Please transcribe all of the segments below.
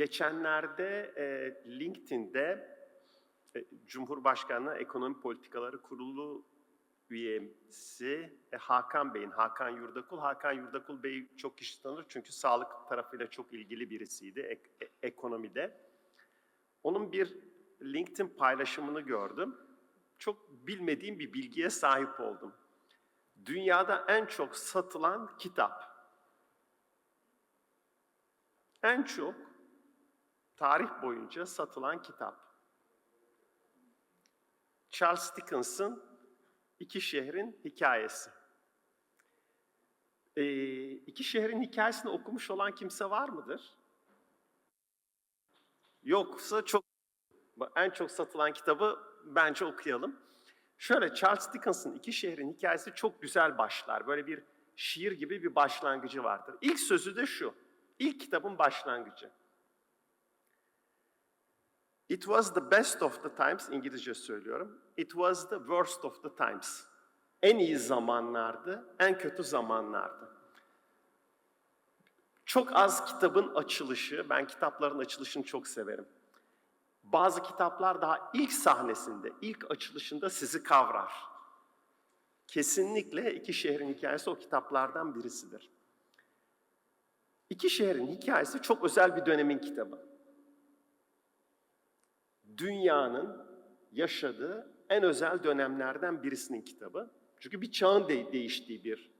geçenlerde e, LinkedIn'de e, Cumhurbaşkanlığı Ekonomi Politikaları Kurulu üyesi e, Hakan Bey'in, Hakan Yurdakul. Hakan Yurdakul Bey çok kişi tanır çünkü sağlık tarafıyla çok ilgili birisiydi ek- e- ekonomide. Onun bir LinkedIn paylaşımını gördüm. Çok bilmediğim bir bilgiye sahip oldum. Dünyada en çok satılan kitap. En çok tarih boyunca satılan kitap. Charles Dickens'ın İki Şehrin Hikayesi. Ee, İki Şehrin Hikayesini okumuş olan kimse var mıdır? Yoksa çok en çok satılan kitabı bence okuyalım. Şöyle Charles Dickens'ın İki Şehrin Hikayesi çok güzel başlar. Böyle bir şiir gibi bir başlangıcı vardır. İlk sözü de şu. İlk kitabın başlangıcı. It was the best of the times, İngilizce söylüyorum. It was the worst of the times. En iyi zamanlardı, en kötü zamanlardı. Çok az kitabın açılışı, ben kitapların açılışını çok severim. Bazı kitaplar daha ilk sahnesinde, ilk açılışında sizi kavrar. Kesinlikle iki şehrin hikayesi o kitaplardan birisidir. İki şehrin hikayesi çok özel bir dönemin kitabı dünyanın yaşadığı en özel dönemlerden birisinin kitabı. Çünkü bir çağın de- değiştiği bir,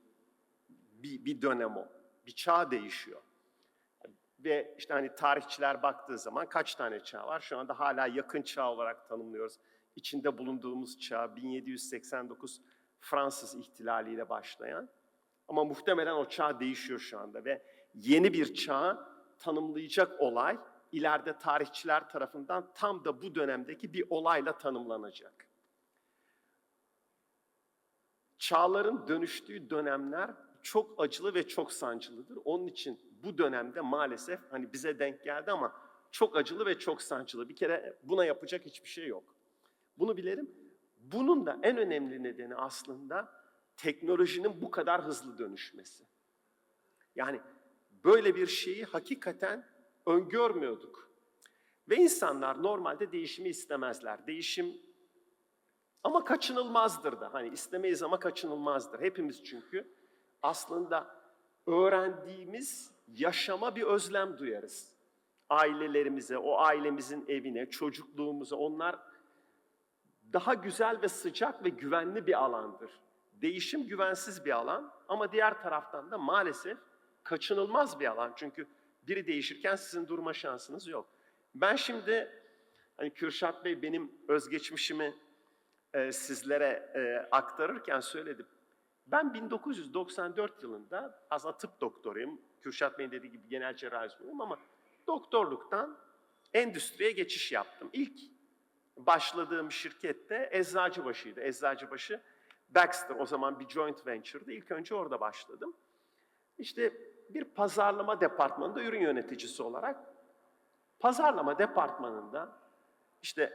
bir bir dönem o. Bir çağ değişiyor. Ve işte hani tarihçiler baktığı zaman kaç tane çağ var? Şu anda hala yakın çağ olarak tanımlıyoruz. İçinde bulunduğumuz çağ 1789 Fransız ihtilaliyle başlayan. Ama muhtemelen o çağ değişiyor şu anda ve yeni bir çağ tanımlayacak olay ileride tarihçiler tarafından tam da bu dönemdeki bir olayla tanımlanacak. Çağların dönüştüğü dönemler çok acılı ve çok sancılıdır. Onun için bu dönemde maalesef hani bize denk geldi ama çok acılı ve çok sancılı. Bir kere buna yapacak hiçbir şey yok. Bunu bilelim. Bunun da en önemli nedeni aslında teknolojinin bu kadar hızlı dönüşmesi. Yani böyle bir şeyi hakikaten öngörmüyorduk. Ve insanlar normalde değişimi istemezler. Değişim ama kaçınılmazdır da. Hani istemeyiz ama kaçınılmazdır. Hepimiz çünkü aslında öğrendiğimiz yaşama bir özlem duyarız. Ailelerimize, o ailemizin evine, çocukluğumuza onlar daha güzel ve sıcak ve güvenli bir alandır. Değişim güvensiz bir alan ama diğer taraftan da maalesef kaçınılmaz bir alan. Çünkü biri değişirken sizin durma şansınız yok. Ben şimdi hani Kürşat Bey benim özgeçmişimi e, sizlere e, aktarırken söyledim. Ben 1994 yılında aslında tıp doktoruyum. Kürşat Bey'in dediği gibi genel cerrahi uzmanıyım ama doktorluktan endüstriye geçiş yaptım. İlk başladığım şirkette Eczacıbaşı'ydı. Eczacıbaşı Baxter o zaman bir joint venture'dı. İlk önce orada başladım. İşte bir pazarlama departmanında ürün yöneticisi olarak pazarlama departmanında işte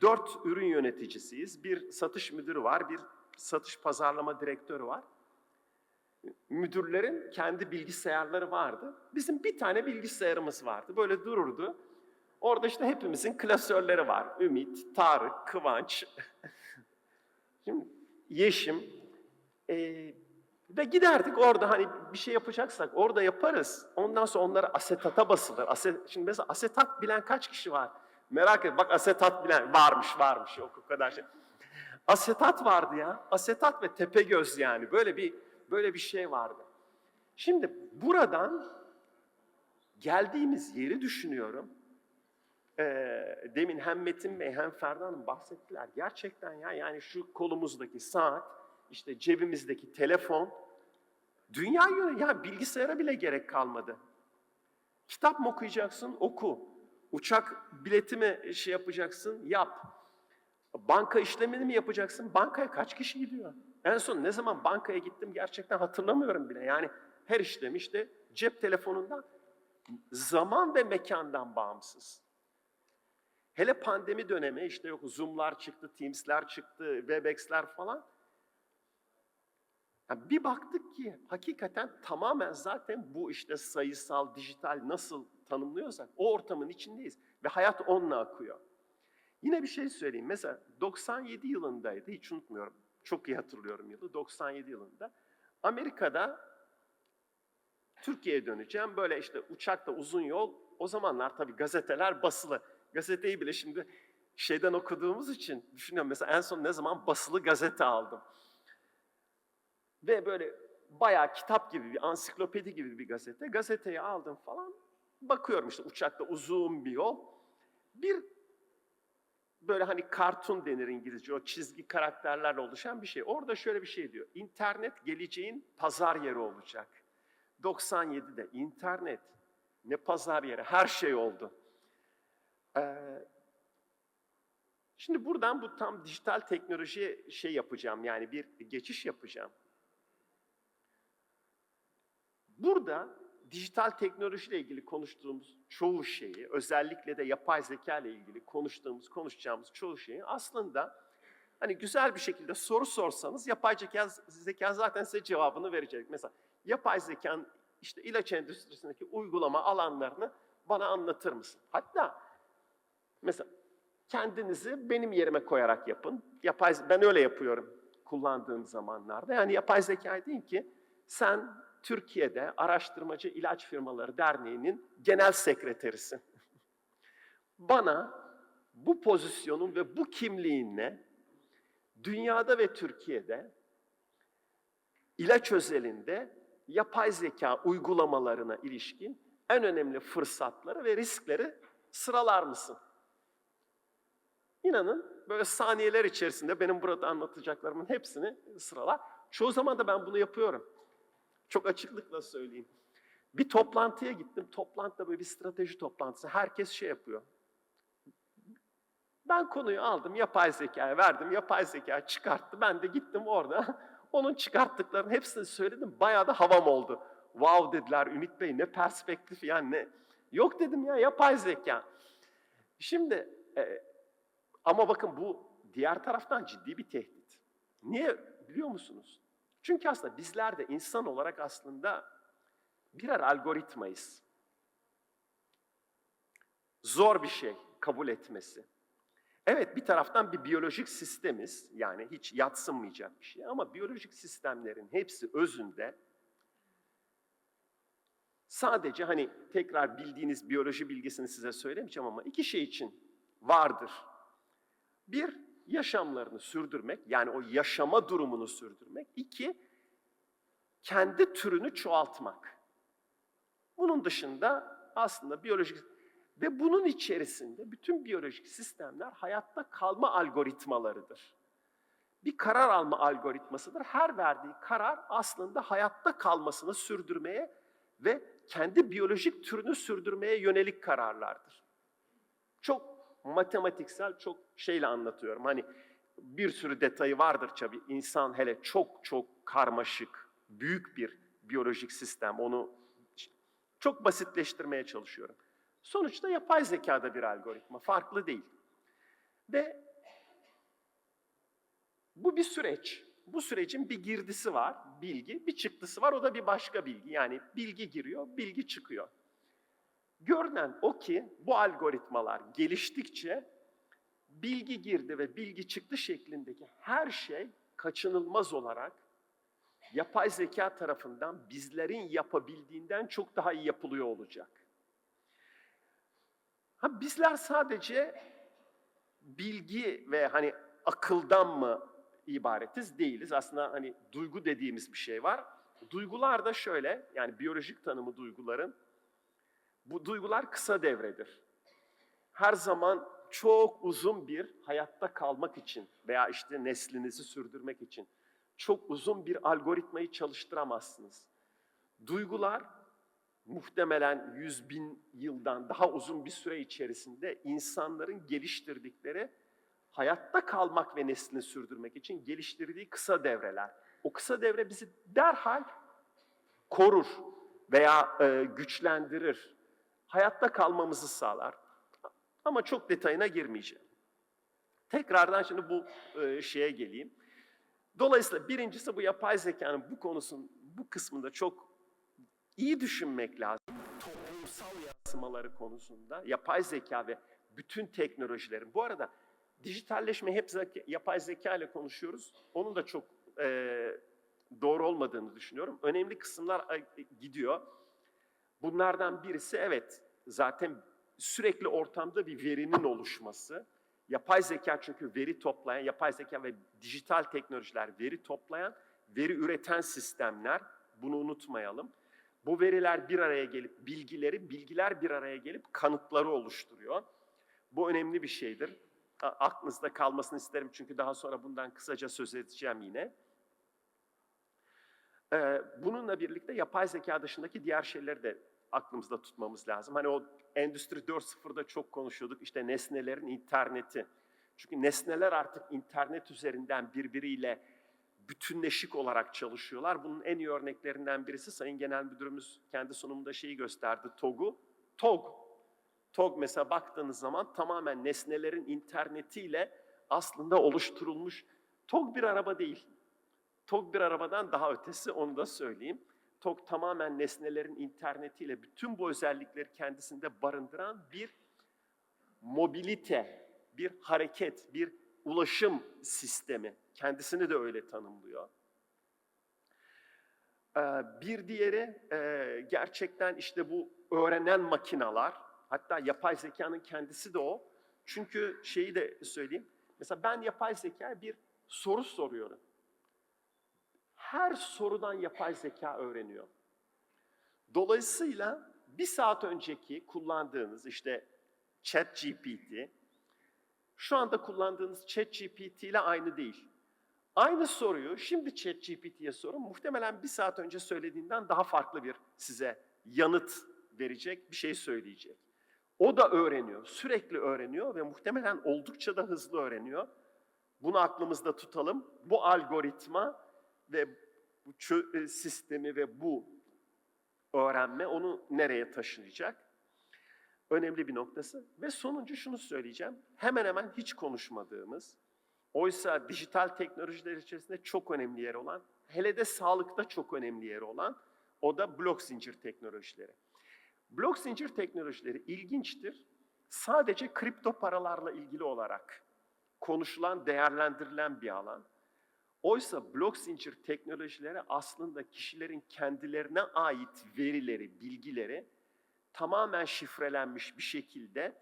dört ürün yöneticisiyiz. Bir satış müdürü var, bir satış pazarlama direktörü var. Müdürlerin kendi bilgisayarları vardı. Bizim bir tane bilgisayarımız vardı. Böyle dururdu. Orada işte hepimizin klasörleri var. Ümit, Tarık, Kıvanç, Şimdi Yeşim. Ee, ve giderdik orada hani bir şey yapacaksak orada yaparız. Ondan sonra onlara asetata basılır. Aset, şimdi mesela asetat bilen kaç kişi var? Merak et. Bak asetat bilen varmış varmış yok o kadar şey. Asetat vardı ya. Asetat ve tepe göz yani. Böyle bir böyle bir şey vardı. Şimdi buradan geldiğimiz yeri düşünüyorum. Ee, demin hem Metin Bey hem Ferda Hanım bahsettiler. Gerçekten ya yani şu kolumuzdaki saat, işte cebimizdeki telefon, dünya yöne, ya bilgisayara bile gerek kalmadı. Kitap mı okuyacaksın? Oku. Uçak bileti mi şey yapacaksın? Yap. Banka işlemini mi yapacaksın? Bankaya kaç kişi gidiyor? En son ne zaman bankaya gittim gerçekten hatırlamıyorum bile. Yani her işlem işte cep telefonundan zaman ve mekandan bağımsız. Hele pandemi dönemi işte yok Zoom'lar çıktı, Teams'ler çıktı, Webex'ler falan. Yani bir baktık ki hakikaten tamamen zaten bu işte sayısal, dijital nasıl tanımlıyorsak o ortamın içindeyiz ve hayat onunla akıyor. Yine bir şey söyleyeyim. Mesela 97 yılındaydı, hiç unutmuyorum. Çok iyi hatırlıyorum yılı. 97 yılında. Amerika'da Türkiye'ye döneceğim. Böyle işte uçakta uzun yol. O zamanlar tabii gazeteler basılı. Gazeteyi bile şimdi şeyden okuduğumuz için düşünüyorum. Mesela en son ne zaman basılı gazete aldım. Ve böyle bayağı kitap gibi bir ansiklopedi gibi bir gazete. Gazeteyi aldım falan. Bakıyorum işte uçakta uzun bir yol. Bir böyle hani kartun denir İngilizce, o çizgi karakterlerle oluşan bir şey. Orada şöyle bir şey diyor. İnternet geleceğin pazar yeri olacak. 97'de internet ne pazar yeri, her şey oldu. Ee, şimdi buradan bu tam dijital teknolojiye şey yapacağım, yani bir geçiş yapacağım. Burada dijital teknolojiyle ilgili konuştuğumuz çoğu şeyi, özellikle de yapay zeka ile ilgili konuştuğumuz, konuşacağımız çoğu şeyi aslında hani güzel bir şekilde soru sorsanız yapay zeka, zeka zaten size cevabını verecek. Mesela yapay zekanın işte ilaç endüstrisindeki uygulama alanlarını bana anlatır mısın? Hatta mesela kendinizi benim yerime koyarak yapın. Yapay, ben öyle yapıyorum kullandığım zamanlarda. Yani yapay zekayı deyin ki sen Türkiye'de Araştırmacı İlaç Firmaları Derneği'nin genel sekreterisin. Bana bu pozisyonun ve bu kimliğinle dünyada ve Türkiye'de ilaç özelinde yapay zeka uygulamalarına ilişkin en önemli fırsatları ve riskleri sıralar mısın? İnanın böyle saniyeler içerisinde benim burada anlatacaklarımın hepsini sıralar. Çoğu zaman da ben bunu yapıyorum. Çok açıklıkla söyleyeyim. Bir toplantıya gittim. Toplantıda böyle bir strateji toplantısı. Herkes şey yapıyor. Ben konuyu aldım, yapay zekaya verdim. Yapay zeka çıkarttı. Ben de gittim orada. Onun çıkarttıklarının hepsini söyledim. Bayağı da havam oldu. Wow dediler Ümit Bey ne perspektif yani ne. Yok dedim ya yapay zeka. Şimdi e, ama bakın bu diğer taraftan ciddi bir tehdit. Niye biliyor musunuz? Çünkü aslında bizler de insan olarak aslında birer algoritmayız. Zor bir şey kabul etmesi. Evet bir taraftan bir biyolojik sistemiz yani hiç yatsınmayacak bir şey ama biyolojik sistemlerin hepsi özünde sadece hani tekrar bildiğiniz biyoloji bilgisini size söylemeyeceğim ama iki şey için vardır. Bir, yaşamlarını sürdürmek, yani o yaşama durumunu sürdürmek. İki, kendi türünü çoğaltmak. Bunun dışında aslında biyolojik ve bunun içerisinde bütün biyolojik sistemler hayatta kalma algoritmalarıdır. Bir karar alma algoritmasıdır. Her verdiği karar aslında hayatta kalmasını sürdürmeye ve kendi biyolojik türünü sürdürmeye yönelik kararlardır. Çok matematiksel çok şeyle anlatıyorum. Hani bir sürü detayı vardır tabii. İnsan hele çok çok karmaşık, büyük bir biyolojik sistem. Onu çok basitleştirmeye çalışıyorum. Sonuçta yapay zekada bir algoritma, farklı değil. Ve bu bir süreç. Bu sürecin bir girdisi var, bilgi, bir çıktısı var, o da bir başka bilgi. Yani bilgi giriyor, bilgi çıkıyor. Görünen o ki bu algoritmalar geliştikçe bilgi girdi ve bilgi çıktı şeklindeki her şey kaçınılmaz olarak yapay zeka tarafından bizlerin yapabildiğinden çok daha iyi yapılıyor olacak. Ha bizler sadece bilgi ve hani akıldan mı ibaretiz değiliz. Aslında hani duygu dediğimiz bir şey var. Duygular da şöyle yani biyolojik tanımı duyguların bu duygular kısa devredir. Her zaman çok uzun bir hayatta kalmak için veya işte neslinizi sürdürmek için çok uzun bir algoritmayı çalıştıramazsınız. Duygular muhtemelen yüz bin yıldan daha uzun bir süre içerisinde insanların geliştirdikleri hayatta kalmak ve neslini sürdürmek için geliştirdiği kısa devreler. O kısa devre bizi derhal korur veya e, güçlendirir hayatta kalmamızı sağlar. Ama çok detayına girmeyeceğim. Tekrardan şimdi bu e, şeye geleyim. Dolayısıyla birincisi bu yapay zekanın bu konusun bu kısmında çok iyi düşünmek lazım. Toplumsal yansıma araştırmaları konusunda yapay zeka ve bütün teknolojilerin, bu arada dijitalleşme hep zeka- yapay zeka ile konuşuyoruz. Onun da çok e, doğru olmadığını düşünüyorum. Önemli kısımlar gidiyor. Bunlardan birisi evet zaten sürekli ortamda bir verinin oluşması. Yapay zeka çünkü veri toplayan, yapay zeka ve dijital teknolojiler veri toplayan, veri üreten sistemler. Bunu unutmayalım. Bu veriler bir araya gelip bilgileri, bilgiler bir araya gelip kanıtları oluşturuyor. Bu önemli bir şeydir. Aklınızda kalmasını isterim çünkü daha sonra bundan kısaca söz edeceğim yine. Ee, bununla birlikte yapay zeka dışındaki diğer şeyleri de aklımızda tutmamız lazım. Hani o Endüstri 4.0'da çok konuşuyorduk işte nesnelerin interneti. Çünkü nesneler artık internet üzerinden birbiriyle bütünleşik olarak çalışıyorlar. Bunun en iyi örneklerinden birisi Sayın Genel Müdürümüz kendi sunumunda şeyi gösterdi, TOG'u. TOG. TOG mesela baktığınız zaman tamamen nesnelerin internetiyle aslında oluşturulmuş. TOG bir araba değil. TOG bir arabadan daha ötesi onu da söyleyeyim. TOG tamamen nesnelerin internetiyle bütün bu özellikleri kendisinde barındıran bir mobilite, bir hareket, bir ulaşım sistemi. Kendisini de öyle tanımlıyor. Ee, Bir diğeri e, gerçekten işte bu öğrenen makinalar, hatta yapay zekanın kendisi de o. Çünkü şeyi de söyleyeyim, mesela ben yapay zekaya bir soru soruyorum. Her sorudan yapay zeka öğreniyor. Dolayısıyla bir saat önceki kullandığınız işte Chat GPT, şu anda kullandığınız Chat GPT ile aynı değil. Aynı soruyu şimdi Chat GPT'ye sorun, muhtemelen bir saat önce söylediğinden daha farklı bir size yanıt verecek, bir şey söyleyecek. O da öğreniyor, sürekli öğreniyor ve muhtemelen oldukça da hızlı öğreniyor. Bunu aklımızda tutalım. Bu algoritma ve bu e, sistemi ve bu öğrenme onu nereye taşıyacak? Önemli bir noktası. Ve sonuncu şunu söyleyeceğim. Hemen hemen hiç konuşmadığımız, oysa dijital teknolojiler içerisinde çok önemli yer olan, hele de sağlıkta çok önemli yer olan, o da blok zincir teknolojileri. Blok zincir teknolojileri ilginçtir. Sadece kripto paralarla ilgili olarak konuşulan, değerlendirilen bir alan. Oysa blok zincir teknolojileri aslında kişilerin kendilerine ait verileri, bilgileri tamamen şifrelenmiş bir şekilde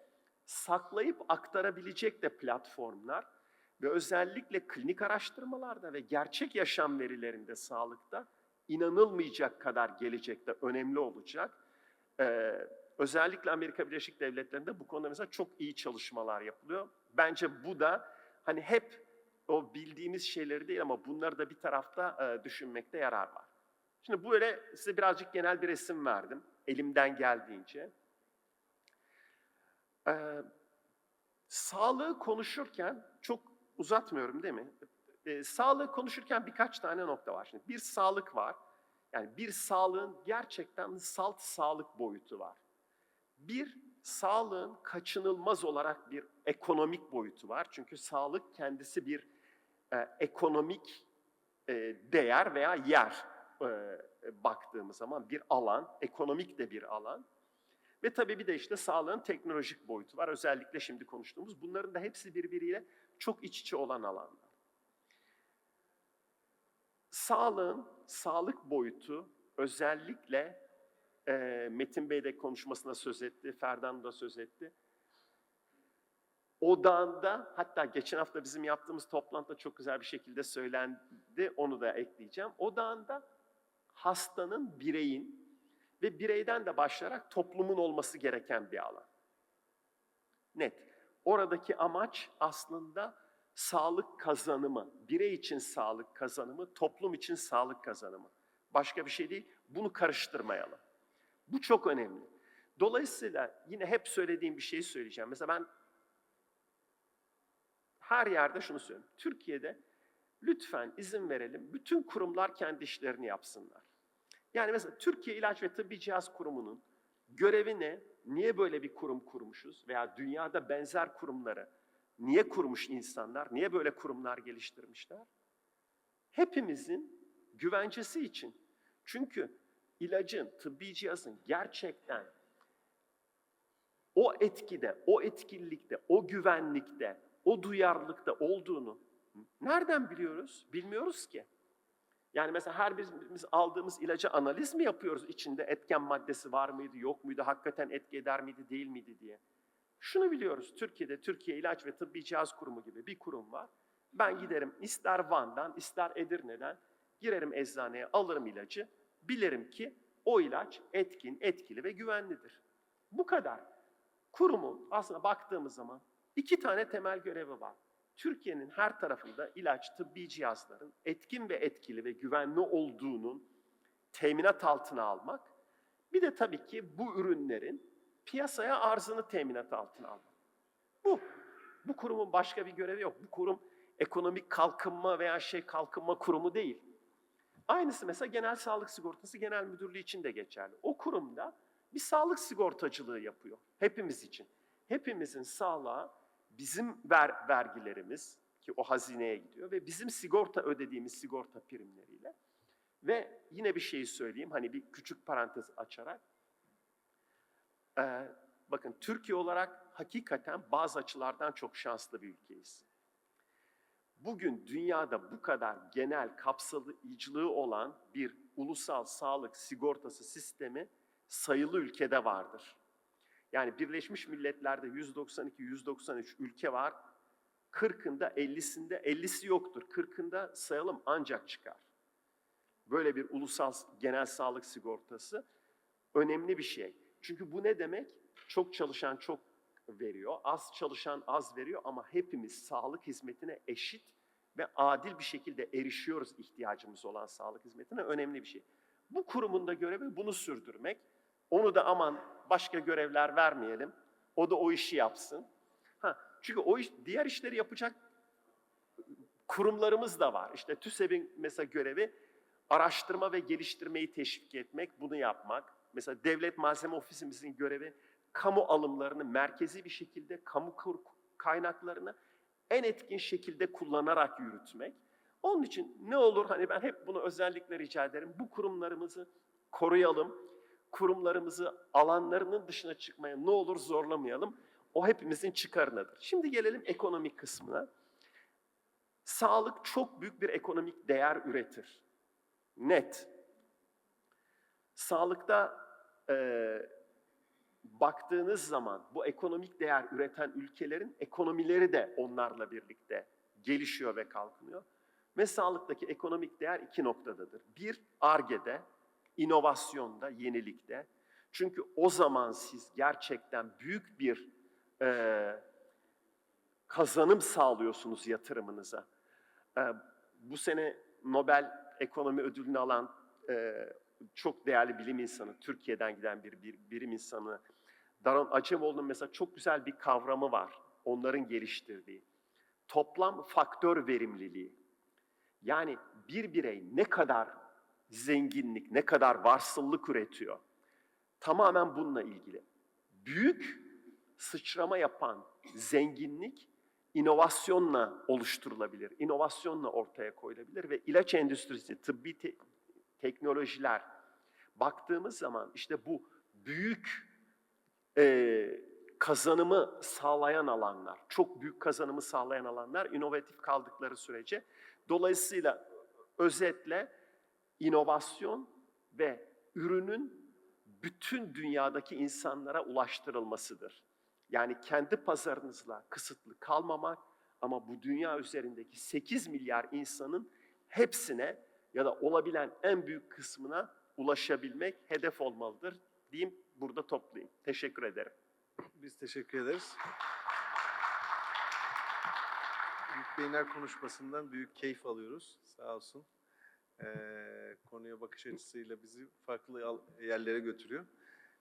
saklayıp aktarabilecek de platformlar ve özellikle klinik araştırmalarda ve gerçek yaşam verilerinde sağlıkta inanılmayacak kadar gelecekte önemli olacak. Ee, özellikle Amerika Birleşik Devletleri'nde bu konuda mesela çok iyi çalışmalar yapılıyor. Bence bu da hani hep o bildiğimiz şeyleri değil ama bunları da bir tarafta e, düşünmekte yarar var. Şimdi böyle size birazcık genel bir resim verdim elimden geldiğince. Ee, sağlığı konuşurken çok uzatmıyorum değil mi? Ee, sağlığı konuşurken birkaç tane nokta var. Şimdi bir sağlık var. Yani bir sağlığın gerçekten salt sağlık boyutu var. Bir sağlığın kaçınılmaz olarak bir ekonomik boyutu var. Çünkü sağlık kendisi bir e, ekonomik e, değer veya yer e, baktığımız zaman bir alan, ekonomik de bir alan. Ve tabii bir de işte sağlığın teknolojik boyutu var. Özellikle şimdi konuştuğumuz. Bunların da hepsi birbiriyle çok iç içe olan alanlar. Sağlığın, sağlık boyutu özellikle e, Metin Bey de konuşmasında söz etti, Ferdan da söz etti. Odağında, hatta geçen hafta bizim yaptığımız toplantıda çok güzel bir şekilde söylendi, onu da ekleyeceğim. Odağında hastanın, bireyin ve bireyden de başlayarak toplumun olması gereken bir alan. Net. Oradaki amaç aslında sağlık kazanımı, birey için sağlık kazanımı, toplum için sağlık kazanımı. Başka bir şey değil, bunu karıştırmayalım. Bu çok önemli. Dolayısıyla yine hep söylediğim bir şeyi söyleyeceğim. Mesela ben her yerde şunu söylüyorum. Türkiye'de lütfen izin verelim, bütün kurumlar kendi işlerini yapsınlar. Yani mesela Türkiye İlaç ve Tıbbi Cihaz Kurumu'nun görevi ne? Niye böyle bir kurum kurmuşuz? Veya dünyada benzer kurumları niye kurmuş insanlar? Niye böyle kurumlar geliştirmişler? Hepimizin güvencesi için. Çünkü ilacın, tıbbi cihazın gerçekten o etkide, o etkinlikte, o güvenlikte, o duyarlılıkta olduğunu nereden biliyoruz? Bilmiyoruz ki. Yani mesela her birimiz aldığımız ilacı analiz mi yapıyoruz içinde etken maddesi var mıydı, yok muydu, hakikaten etki eder miydi, değil miydi diye. Şunu biliyoruz, Türkiye'de Türkiye İlaç ve Tıbbi Cihaz Kurumu gibi bir kurum var. Ben giderim ister Van'dan, ister Edirne'den girerim eczaneye, alırım ilacı. Bilirim ki o ilaç etkin, etkili ve güvenlidir. Bu kadar. Kurumun aslında baktığımız zaman iki tane temel görevi var. Türkiye'nin her tarafında ilaç, tıbbi cihazların etkin ve etkili ve güvenli olduğunun teminat altına almak. Bir de tabii ki bu ürünlerin piyasaya arzını teminat altına almak. Bu. Bu kurumun başka bir görevi yok. Bu kurum ekonomik kalkınma veya şey kalkınma kurumu değil. Aynısı mesela Genel Sağlık Sigortası Genel Müdürlüğü için de geçerli. O kurumda bir sağlık sigortacılığı yapıyor hepimiz için. Hepimizin sağlığa bizim ver, vergilerimiz ki o hazineye gidiyor ve bizim sigorta ödediğimiz sigorta primleriyle ve yine bir şeyi söyleyeyim hani bir küçük parantez açarak ee, bakın Türkiye olarak hakikaten bazı açılardan çok şanslı bir ülkeyiz. Bugün dünyada bu kadar genel kapsayıcılığı olan bir ulusal sağlık sigortası sistemi sayılı ülkede vardır. Yani Birleşmiş Milletler'de 192-193 ülke var. 40'ında 50'sinde 50'si yoktur. 40'ında sayalım ancak çıkar. Böyle bir ulusal genel sağlık sigortası önemli bir şey. Çünkü bu ne demek? Çok çalışan çok veriyor, az çalışan az veriyor ama hepimiz sağlık hizmetine eşit ve adil bir şekilde erişiyoruz ihtiyacımız olan sağlık hizmetine önemli bir şey. Bu kurumun da görevi bunu sürdürmek. Onu da aman başka görevler vermeyelim. O da o işi yapsın. Ha, çünkü o iş, diğer işleri yapacak kurumlarımız da var. İşte TÜSEB'in mesela görevi araştırma ve geliştirmeyi teşvik etmek, bunu yapmak. Mesela Devlet Malzeme Ofisimizin görevi kamu alımlarını merkezi bir şekilde kamu kaynaklarını en etkin şekilde kullanarak yürütmek. Onun için ne olur hani ben hep bunu özellikle rica ederim. Bu kurumlarımızı koruyalım. Kurumlarımızı alanlarının dışına çıkmaya ne olur zorlamayalım. O hepimizin çıkarınadır. Şimdi gelelim ekonomik kısmına. Sağlık çok büyük bir ekonomik değer üretir. Net. Sağlıkta eee baktığınız zaman bu ekonomik değer üreten ülkelerin ekonomileri de onlarla birlikte gelişiyor ve kalkınıyor. Ve sağlıktaki ekonomik değer iki noktadadır. Bir, ARGE'de, inovasyonda, yenilikte. Çünkü o zaman siz gerçekten büyük bir eee, kazanım sağlıyorsunuz yatırımınıza. Eee, bu sene Nobel Ekonomi Ödülünü alan eee, çok değerli bilim insanı, Türkiye'den giden bir, bir bilim insanı, Daron Acemoğlu'nun mesela çok güzel bir kavramı var, onların geliştirdiği. Toplam faktör verimliliği. Yani bir birey ne kadar zenginlik, ne kadar varsıllık üretiyor, tamamen bununla ilgili. Büyük sıçrama yapan zenginlik inovasyonla oluşturulabilir, inovasyonla ortaya koyulabilir ve ilaç endüstrisi, tıbbi te- teknolojiler baktığımız zaman işte bu büyük e, kazanımı sağlayan alanlar, çok büyük kazanımı sağlayan alanlar inovatif kaldıkları sürece dolayısıyla özetle inovasyon ve ürünün bütün dünyadaki insanlara ulaştırılmasıdır. Yani kendi pazarınızla kısıtlı kalmamak ama bu dünya üzerindeki 8 milyar insanın hepsine ya da olabilen en büyük kısmına ulaşabilmek hedef olmalıdır diyeyim burada toplayayım. Teşekkür ederim. Biz teşekkür ederiz. Büyük Beyler konuşmasından büyük keyif alıyoruz. Sağ olsun. Ee, konuya bakış açısıyla bizi farklı yerlere götürüyor.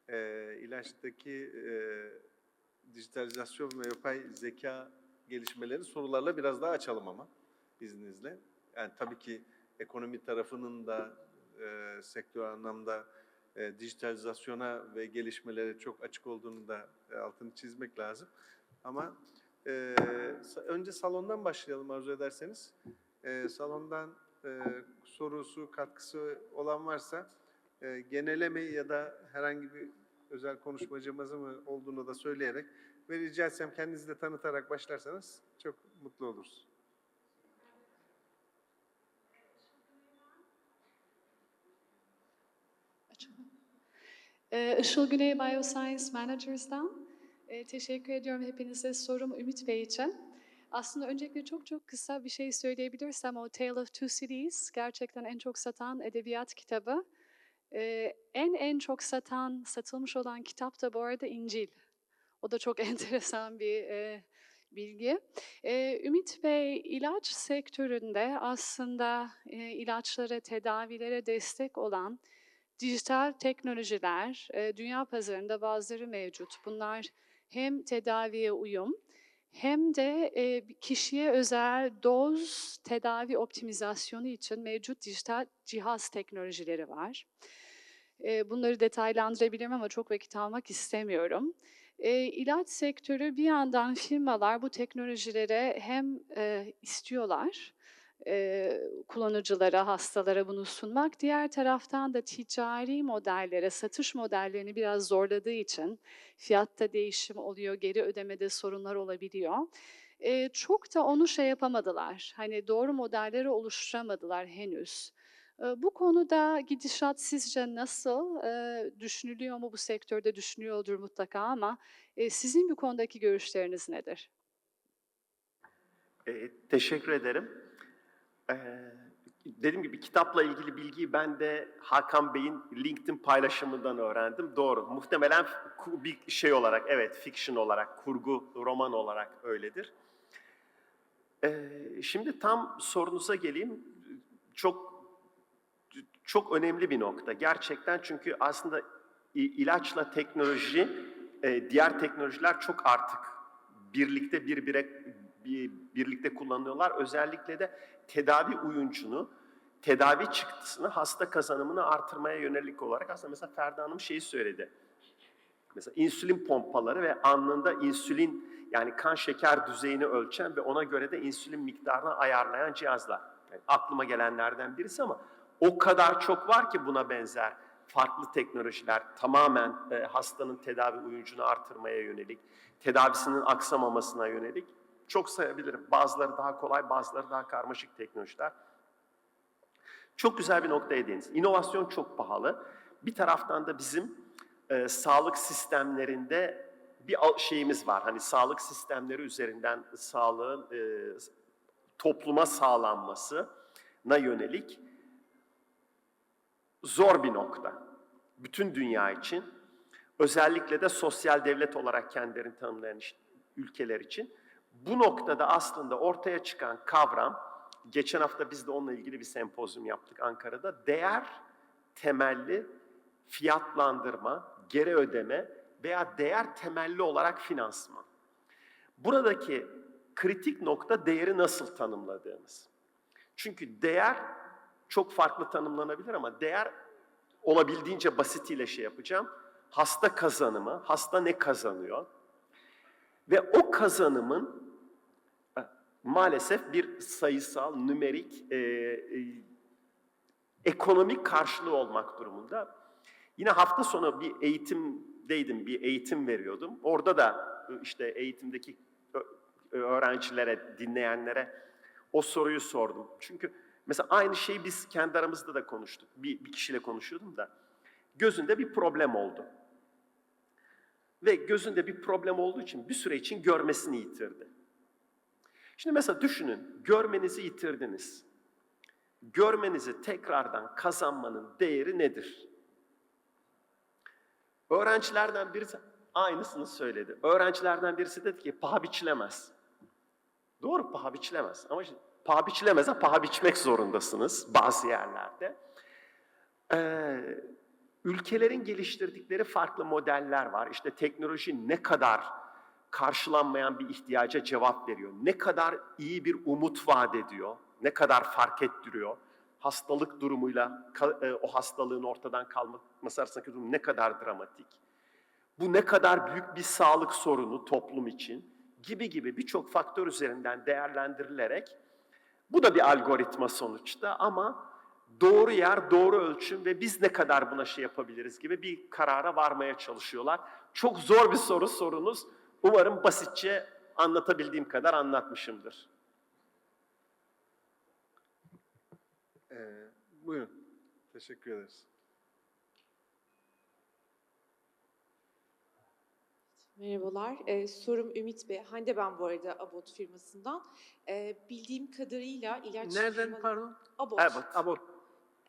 Ee, ilaçtaki e, dijitalizasyon ve yapay zeka gelişmeleri sorularla biraz daha açalım ama izninizle. Yani tabii ki ekonomi tarafının da e, sektör anlamda e, dijitalizasyona ve gelişmelere çok açık olduğunu da e, altını çizmek lazım. Ama e, önce salondan başlayalım arzu ederseniz. E, salondan e, sorusu, katkısı olan varsa e, geneleme ya da herhangi bir özel konuşmacımız mı olduğunu da söyleyerek ve rica etsem kendinizi de tanıtarak başlarsanız çok mutlu oluruz. Ee, Işıl Güney Bioscience Managers'dan. Ee, teşekkür ediyorum hepinize. Sorum Ümit Bey için. Aslında öncelikle çok çok kısa bir şey söyleyebilirsem o Tale of Two Cities gerçekten en çok satan edebiyat kitabı. Ee, en en çok satan, satılmış olan kitap da bu arada İncil. O da çok enteresan bir e, bilgi. Ee, Ümit Bey ilaç sektöründe aslında e, ilaçlara, tedavilere destek olan dijital teknolojiler e, dünya pazarında bazıları mevcut. Bunlar hem tedaviye uyum hem de e, kişiye özel doz tedavi optimizasyonu için mevcut dijital cihaz teknolojileri var. E, bunları detaylandırabilirim ama çok vakit almak istemiyorum. E, ilaç sektörü bir yandan firmalar bu teknolojilere hem e, istiyorlar e, kullanıcılara, hastalara bunu sunmak. Diğer taraftan da ticari modellere, satış modellerini biraz zorladığı için fiyatta değişim oluyor, geri ödemede sorunlar olabiliyor. E, çok da onu şey yapamadılar, hani doğru modelleri oluşturamadılar henüz. E, bu konuda gidişat sizce nasıl? E, düşünülüyor mu bu sektörde düşünüyordur mutlaka ama e, sizin bu konudaki görüşleriniz nedir? Ee, teşekkür ederim. Ee, dediğim gibi kitapla ilgili bilgiyi ben de Hakan Bey'in LinkedIn paylaşımından öğrendim. Doğru. Muhtemelen bir şey olarak, evet fiction olarak, kurgu, roman olarak öyledir. Ee, şimdi tam sorunuza geleyim. Çok çok önemli bir nokta. Gerçekten çünkü aslında ilaçla teknoloji, diğer teknolojiler çok artık birlikte birbire bir, birlikte kullanıyorlar. Özellikle de tedavi uyuncunu, tedavi çıktısını, hasta kazanımını artırmaya yönelik olarak aslında mesela Ferda Hanım şeyi söyledi. Mesela insülin pompaları ve anında insülin yani kan şeker düzeyini ölçen ve ona göre de insülin miktarını ayarlayan cihazlar. Yani aklıma gelenlerden birisi ama o kadar çok var ki buna benzer farklı teknolojiler tamamen e, hastanın tedavi uyuncunu artırmaya yönelik, tedavisinin aksamamasına yönelik çok sayabilirim. Bazıları daha kolay, bazıları daha karmaşık teknolojiler. Çok güzel bir noktaya değindiniz. İnovasyon çok pahalı. Bir taraftan da bizim e, sağlık sistemlerinde bir şeyimiz var. Hani sağlık sistemleri üzerinden sağlığın e, topluma sağlanmasına yönelik zor bir nokta. Bütün dünya için. Özellikle de sosyal devlet olarak kendilerini tanımlayan ülkeler için. Bu noktada aslında ortaya çıkan kavram, geçen hafta biz de onunla ilgili bir sempozyum yaptık Ankara'da. Değer temelli fiyatlandırma, geri ödeme veya değer temelli olarak finansman. Buradaki kritik nokta değeri nasıl tanımladığımız. Çünkü değer çok farklı tanımlanabilir ama değer olabildiğince basitiyle şey yapacağım. Hasta kazanımı, hasta ne kazanıyor? Ve o kazanımın maalesef bir sayısal, nümerik, e, e, ekonomik karşılığı olmak durumunda. Yine hafta sonu bir eğitimdeydim, bir eğitim veriyordum. Orada da e, işte eğitimdeki öğrencilere, dinleyenlere o soruyu sordum. Çünkü mesela aynı şeyi biz kendi aramızda da konuştuk. Bir, bir kişiyle konuşuyordum da. Gözünde bir problem oldu. Ve gözünde bir problem olduğu için bir süre için görmesini yitirdi. Şimdi mesela düşünün, görmenizi yitirdiniz. Görmenizi tekrardan kazanmanın değeri nedir? Öğrencilerden birisi aynısını söyledi. Öğrencilerden birisi dedi ki paha biçilemez. Doğru paha biçilemez ama şimdi paha biçilemezse paha biçmek zorundasınız bazı yerlerde. Ee, ülkelerin geliştirdikleri farklı modeller var. İşte teknoloji ne kadar karşılanmayan bir ihtiyaca cevap veriyor, ne kadar iyi bir umut vaat ediyor, ne kadar fark ettiriyor. Hastalık durumuyla e, o hastalığın ortadan kalması arasındaki durum ne kadar dramatik. Bu ne kadar büyük bir sağlık sorunu toplum için gibi gibi birçok faktör üzerinden değerlendirilerek bu da bir algoritma sonuçta ama doğru yer, doğru ölçüm ve biz ne kadar buna şey yapabiliriz gibi bir karara varmaya çalışıyorlar. Çok zor bir soru sorunuz. Umarım basitçe anlatabildiğim kadar anlatmışımdır. Ee, buyurun. Teşekkür ederiz. Merhabalar. Ee, sorum Ümit Bey. Hande ben bu arada Abot firmasından. Ee, bildiğim kadarıyla ilaç Nereden firma- pardon? Abot. Evet. Abot.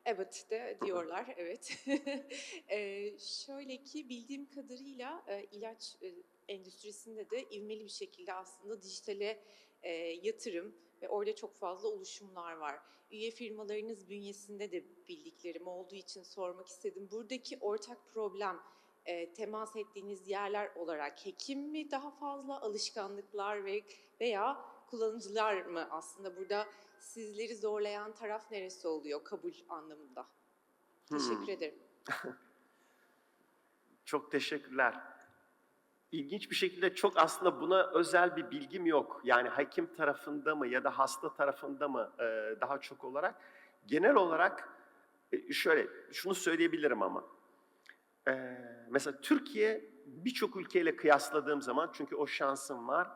Evet de diyorlar, evet. Ee, şöyle ki bildiğim kadarıyla e, ilaç e, endüstrisinde de ivmeli bir şekilde aslında dijitale e, yatırım ve orada çok fazla oluşumlar var. Üye firmalarınız bünyesinde de bildiklerim olduğu için sormak istedim. Buradaki ortak problem e, temas ettiğiniz yerler olarak hekim mi daha fazla alışkanlıklar ve veya kullanıcılar mı aslında burada sizleri zorlayan taraf neresi oluyor kabul anlamında? Teşekkür Hmm. ederim. Çok teşekkürler. İlginç bir şekilde çok aslında buna özel bir bilgim yok. Yani hakim tarafında mı ya da hasta tarafında mı e, daha çok olarak. Genel olarak e, şöyle şunu söyleyebilirim ama. E, mesela Türkiye birçok ülkeyle kıyasladığım zaman çünkü o şansım var.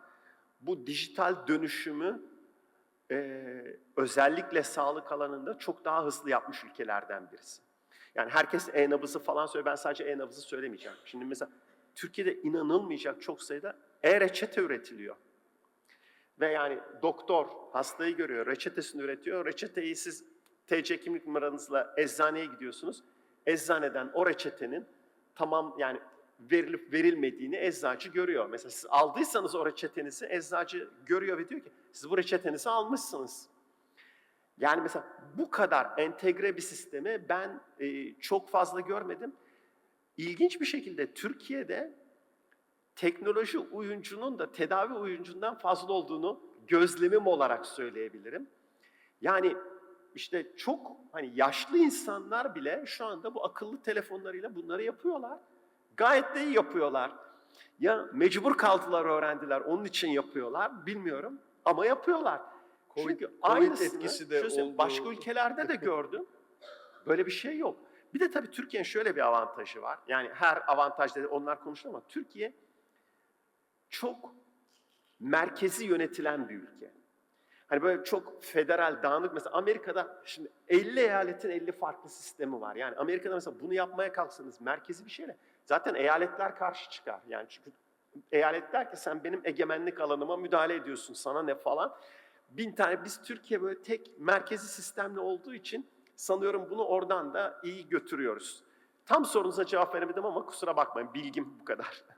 Bu dijital dönüşümü e, özellikle sağlık alanında çok daha hızlı yapmış ülkelerden birisi. Yani herkes e-nabızı falan söylüyor. Ben sadece e-nabızı söylemeyeceğim. Şimdi mesela Türkiye'de inanılmayacak çok sayıda e-reçete üretiliyor. Ve yani doktor hastayı görüyor, reçetesini üretiyor. Reçeteyi siz TC kimlik numaranızla eczaneye gidiyorsunuz. Eczaneden o reçetenin tamam yani verilip verilmediğini eczacı görüyor. Mesela siz aldıysanız o reçetenizi eczacı görüyor ve diyor ki siz bu reçetenizi almışsınız. Yani mesela bu kadar entegre bir sistemi ben e, çok fazla görmedim. İlginç bir şekilde Türkiye'de teknoloji oyuncunun da tedavi oyuncundan fazla olduğunu gözlemim olarak söyleyebilirim. Yani işte çok hani yaşlı insanlar bile şu anda bu akıllı telefonlarıyla bunları yapıyorlar. Gayet de iyi yapıyorlar. Ya mecbur kaldılar öğrendiler onun için yapıyorlar bilmiyorum ama yapıyorlar. Covid- Çünkü Covid aynısını etkisi de oldu. başka ülkelerde de gördüm. Böyle bir şey yok. Bir de tabii Türkiye'nin şöyle bir avantajı var. Yani her avantaj dedi onlar konuştu ama Türkiye çok merkezi yönetilen bir ülke. Hani böyle çok federal, dağınık mesela Amerika'da şimdi 50 eyaletin 50 farklı sistemi var. Yani Amerika'da mesela bunu yapmaya kalksanız merkezi bir şeyle zaten eyaletler karşı çıkar. Yani çünkü eyalet der ki sen benim egemenlik alanıma müdahale ediyorsun sana ne falan. Bin tane biz Türkiye böyle tek merkezi sistemli olduğu için sanıyorum bunu oradan da iyi götürüyoruz. Tam sorunuza cevap veremedim ama kusura bakmayın bilgim bu kadar.